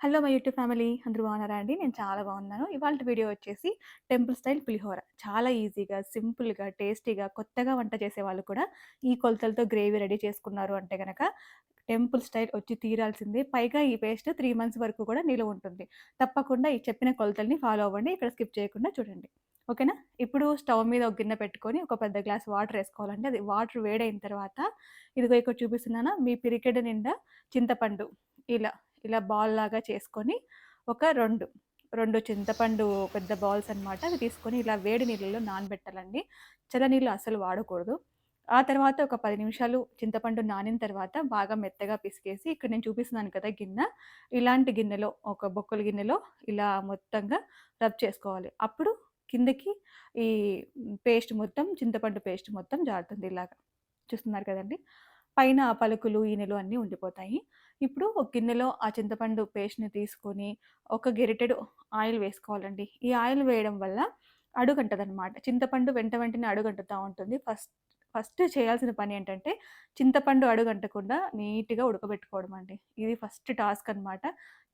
Hello my YouTube family అందరూ బాగున్నారా అండి? నేను చాలా బాగున్నాను. ఇవాళ వీడియో వచ్చేసి టెంపుల్ స్టైల్ పులిహోర. చాలా ఈజీగా సింపుల్గా టేస్టీగా కొత్తగా వంట చేసే వాళ్ళు కూడా ఈ కొలతలతో గ్రేవీ రెడీ చేసుకున్నారు అంటే కనుక టెంపుల్ స్టైల్ వచ్చి తీరాల్సిందే. పైగా ఈ పేస్ట్ త్రీ మంత్స్ వరకు కూడా నిలువ ఉంటుంది. తప్పకుండా ఈ చెప్పిన కొలతల్ని ఫాలో అవ్వండి. ఇక్కడ స్కిప్ చేయకుండా చూడండి. ఓకేనా? ఇప్పుడు స్టవ్ మీద ఒక గిన్నె పెట్టుకొని ఒక పెద్ద గ్లాస్ వాటర్ వేసుకోవాలండి. అది వాటర్ వేడైన తర్వాత ఇదిగో ఇక్కడ చూపిస్తున్నానా? మీ పిరికెడ్ నిండా చింతపండు. ఇలా. ఇలా బాల్ లాగా చేసుకొని ఒక రెండు రెండు చింతపండు పెద్ద బాల్స్ అనమాట అవి తీసుకొని ఇలా వేడి నీళ్ళలో నానబెట్టాలండి. చల్ల నీళ్ళు అసలు వాడకూడదు. ఆ తర్వాత ఒక పది నిమిషాలు చింతపండు నానిన తర్వాత బాగా మెత్తగా పిసికేసి ఇక్కడ నేను చూపిస్తున్నాను కదా గిన్నె. ఇలాంటి గిన్నెలో ఒక బొక్కల గిన్నెలో ఇలా మొత్తంగా రబ్ చేసుకోవాలి. అప్పుడు కిందకి ఈ పేస్ట్ మొత్తం చింతపండు పేస్ట్ మొత్తం జారుతుంది ఇలాగా. చూస్తున్నారు కదండి? పైన పలుకులు ఈనెలు అన్నీ ఉండిపోతాయి. ఇప్పుడు ఒక గిన్నెలో ఆ చింతపండు పేస్ట్ని తీసుకొని ఒక గెరిటెడ్ ఆయిల్ వేసుకోవాలండి. ఈ ఆయిల్ వేయడం వల్ల అడుగంటదనమాట. చింతపండు వెంట వెంటనే అడుగంటుతూ ఉంటుంది. ఫస్ట్ ఫస్ట్ చేయాల్సిన పని ఏంటంటే చింతపండు అడుగంటకుండా నీట్గా ఉడకబెట్టుకోవడం అండి. ఇది ఫస్ట్ టాస్క్ అనమాట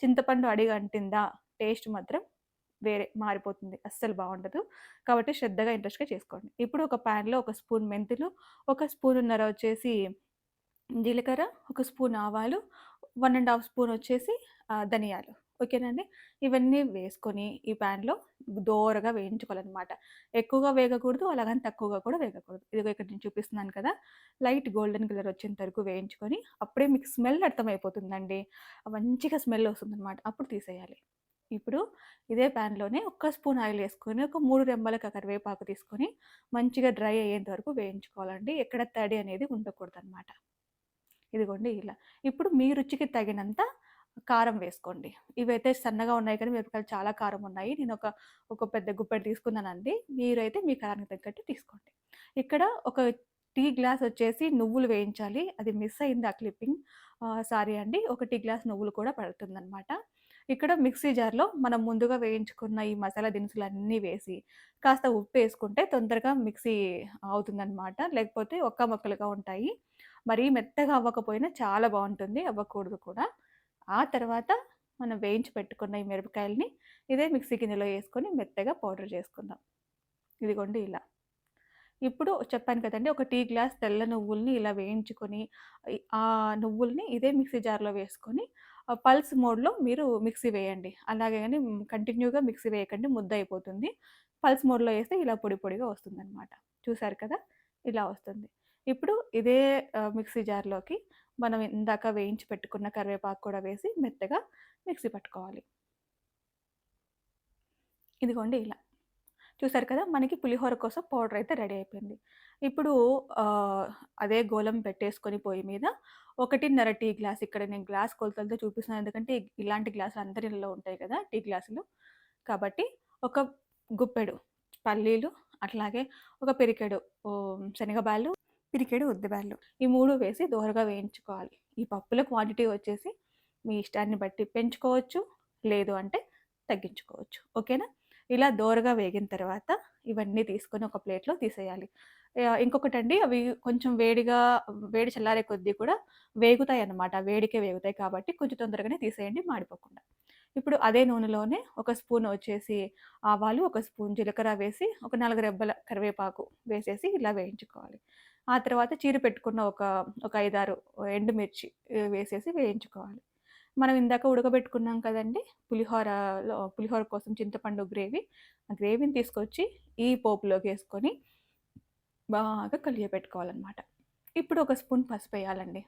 చింతపండు అడిగంటిందా టేస్ట్ మాత్రం వేరే మారిపోతుంది. అస్సలు బాగుండదు. కాబట్టి శ్రద్ధగా ఇంట్రెస్ట్గా చేసుకోండి. ఇప్పుడు ఒక ప్యాన్లో ఒక స్పూన్ మెంతులు ఒక స్పూన్ ఉన్నర వచ్చేసి జీలకర్ర ఒక స్పూన్ ఆవాలు వన్ అండ్ హాఫ్ స్పూన్ వచ్చేసి ధనియాలు. ఓకేనండి? ఇవన్నీ వేసుకొని ఈ ప్యాన్లో దోరగా వేయించుకోవాలన్నమాట. ఎక్కువగా వేగకూడదు అలాగని తక్కువగా కూడా వేగకూడదు. ఇది ఇక్కడ నేను చూపిస్తున్నాను కదా? లైట్ గోల్డెన్ కలర్ వచ్చేంత వరకు వేయించుకొని అప్పుడే మీకు స్మెల్ అర్థమైపోతుందండి. మంచిగా స్మెల్ వస్తుందన్నమాట. అప్పుడు తీసేయాలి. ఇప్పుడు ఇదే ప్యాన్లోనే ఒక్క స్పూన్ ఆయిల్ వేసుకొని ఒక మూడు రెమ్మల కరివేపాకు తీసుకొని మంచిగా డ్రై అయ్యేంత వరకు వేయించుకోవాలండి. ఎక్కడ తడి అనేది ఉండకూడదు అనమాట ఇదిగోండి ఇలా. ఇప్పుడు మీ రుచికి తగినంత కారం వేసుకోండి. ఇవైతే సన్నగా ఉన్నాయి కానీ మిరపకాయలు చాలా కారం ఉన్నాయి. నేను ఒక ఒక పెద్ద గుప్పెడు తీసుకున్నానండి. మీరైతే మీ కారానికి తగ్గట్టు తీసుకోండి. ఇక్కడ ఒక టీ గ్లాస్ వచ్చేసి నువ్వులు వేయించాలి. అది మిస్ అయింది ఆ క్లిప్పింగ్. సారీ అండి. ఒక టీ గ్లాస్ నువ్వులు కూడా పడుతుందనమాట ఇక్కడ మిక్సీ జార్లో మనం ముందుగా వేయించుకున్న ఈ మసాలా దినుసులు అన్నీ వేసి కాస్త ఉప్పు వేసుకుంటే తొందరగా మిక్సీ అవుతుందన్నమాట. లేకపోతే ఒక్క మొక్కలుగా ఉంటాయి. మరీ మెత్తగా అవ్వకపోయినా చాలా బాగుంటుంది అవ్వకూడదు కూడా. ఆ తర్వాత మనం వేయించి పెట్టుకున్న ఈ మిరపకాయలని ఇదే మిక్సీ గిన్నెలో వేసుకొని మెత్తగా పౌడర్ చేసుకుందాం. ఇదిగోండి ఇలా. ఇప్పుడు చెప్పాను కదండి ఒక టీ గ్లాస్ తెల్ల నువ్వుల్ని ఇలా వేయించుకొని ఆ నువ్వుల్ని ఇదే మిక్సీ జార్లో వేసుకొని పల్స్ మోడ్లో మీరు మిక్సీ వేయండి. అలాగే కానీ కంటిన్యూగా మిక్సీ వేయకండి ముద్ద అయిపోతుంది. పల్స్ మోడ్లో వేస్తే ఇలా పొడి పొడిగా వస్తుందన్నమాట. చూసారు కదా? ఇలా వస్తుంది. ఇప్పుడు ఇదే మిక్సీ జార్లోకి మనం ఇందాక వేయించి పెట్టుకున్న కరివేపాకు కూడా వేసి మెత్తగా మిక్సీ పట్టుకోవాలి. ఇదిగోండి ఇలా. చూసారు కదా మనకి పులిహోర కోసం పౌడర్ అయితే రెడీ అయిపోయింది. ఇప్పుడు అదే గోలం పెట్టేసుకొని పొయ్యి మీద ఒకటిన్నర టీ గ్లాస్ ఇక్కడ నేను గ్లాస్ కొలతలతో చూపిస్తున్నాను ఎందుకంటే ఇలాంటి గ్లాసులు అందరిలో ఉంటాయి కదా టీ గ్లాసులు. కాబట్టి ఒక గుప్పెడు పల్లీలు అట్లాగే ఒక పెరికెడు శనగబాళ్ళు పిరికెడు ఉద్దిబ్యాళ్ళు ఈ మూడు వేసి దోరగా వేయించుకోవాలి. ఈ పప్పుల క్వాంటిటీ వచ్చేసి మీ ఇష్టాన్ని బట్టి పెంచుకోవచ్చు లేదు అంటే తగ్గించుకోవచ్చు. ఓకేనా? ఇలా దోరగా వేగిన తర్వాత ఇవన్నీ తీసుకొని ఒక ప్లేట్లో తీసేయాలి. ఇంకొకటి అండి అవి కొంచెం వేడిగా వేడి చల్లారే కొద్దీ కూడా వేగుతాయి అన్నమాట. వేడికే వేగుతాయి కాబట్టి కొంచెం తొందరగానే తీసేయండి మాడిపోకుండా. ఇప్పుడు అదే నూనెలోనే ఒక స్పూన్ వచ్చేసి ఆవాలు ఒక స్పూన్ జీలకర్ర వేసి ఒక నాలుగు రెబ్బల కరివేపాకు వేసేసి ఇలా వేయించుకోవాలి. ఆ తర్వాత చీర పెట్టుకున్న ఒక ఒక ఐదారు ఎండుమిర్చి వేసేసి వేయించుకోవాలి. మనం ఇందాక ఉడకబెట్టుకున్నాం కదండి పులిహోరలో పులిహోర కోసం చింతపండు గ్రేవీ ఆ గ్రేవీని తీసుకొచ్చి ఈ పోపులోకి వేసుకొని బాగా కలియపెట్టుకోవాలన్నమాట ఇప్పుడు ఒక స్పూన్ పసుపు వేయాలండి.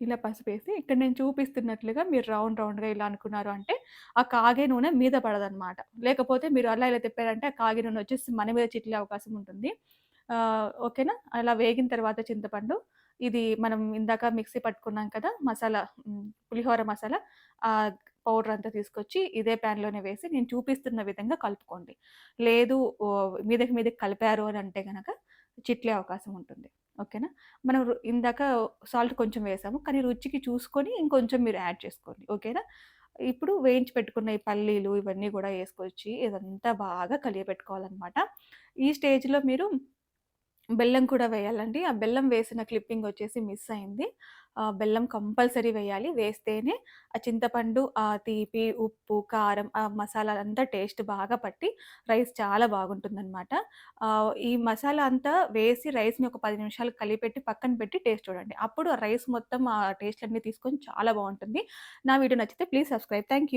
ఇలా పసుపు వేసి ఇక్కడ నేను చూపిస్తున్నట్లుగా మీరు రౌండ్ రౌండ్గా ఇలా అనుకున్నారు అంటే ఆ కాగే నూనె మీద పడదనమాట లేకపోతే మీరు అలా ఇలా తిప్పారంటే ఆ కాగే నూనె వచ్చేసి మన మీద చిట్లే అవకాశం ఉంటుంది. ఓకేనా? అలా వేగిన తర్వాత చింతపండు ఇది మనం ఇందాక మిక్సీ పట్టుకున్నాం కదా మసాలా పులిహోర మసాలా ఆ పౌడర్ అంతా తీసుకొచ్చి ఇదే ప్యాన్లోనే వేసి నేను చూపిస్తున్న విధంగా కలుపుకోండి. లేదు మీదకి మీదకి కలిపారు అని అంటే కనుక చిట్లే అవకాశం ఉంటుంది. ఓకేనా? మనం ఇందాక సాల్ట్ కొంచెం వేసాము కానీ రుచికి చూసుకొని ఇంకొంచెం మీరు యాడ్ చేసుకోండి. ఓకేనా? ఇప్పుడు వేయించి పెట్టుకున్న ఈ పల్లీలు ఇవన్నీ కూడా వేసుకొచ్చి ఇదంతా బాగా కలియపెట్టుకోవాలన్నమాట ఈ స్టేజ్లో మీరు బెల్లం కూడా వేయాలండి ఆ బెల్లం వేసిన క్లిప్పింగ్ వచ్చేసి మిస్ అయింది బెల్లం కంపల్సరీ వేయాలి. వేస్తేనే ఆ చింతపండు, ఆ తీపి, ఉప్పు, కారం, ఆ మసాలాలంతా టేస్ట్ బాగా పట్టి రైస్ చాలా బాగుంటుందన్నమాట ఈ మసాలా అంతా వేసి రైస్‌ని ఒక పది నిమిషాలు కలిపెట్టి పక్కన పెట్టి టేస్ట్ చూడండి. అప్పుడు ఆ రైస్ మొత్తం ఆ టేస్ట్‌లన్నీ తీసుకొని చాలా బాగుంటుంది నా వీడియో నచ్చితే ప్లీజ్ సబ్స్క్రైబ్. Thank you.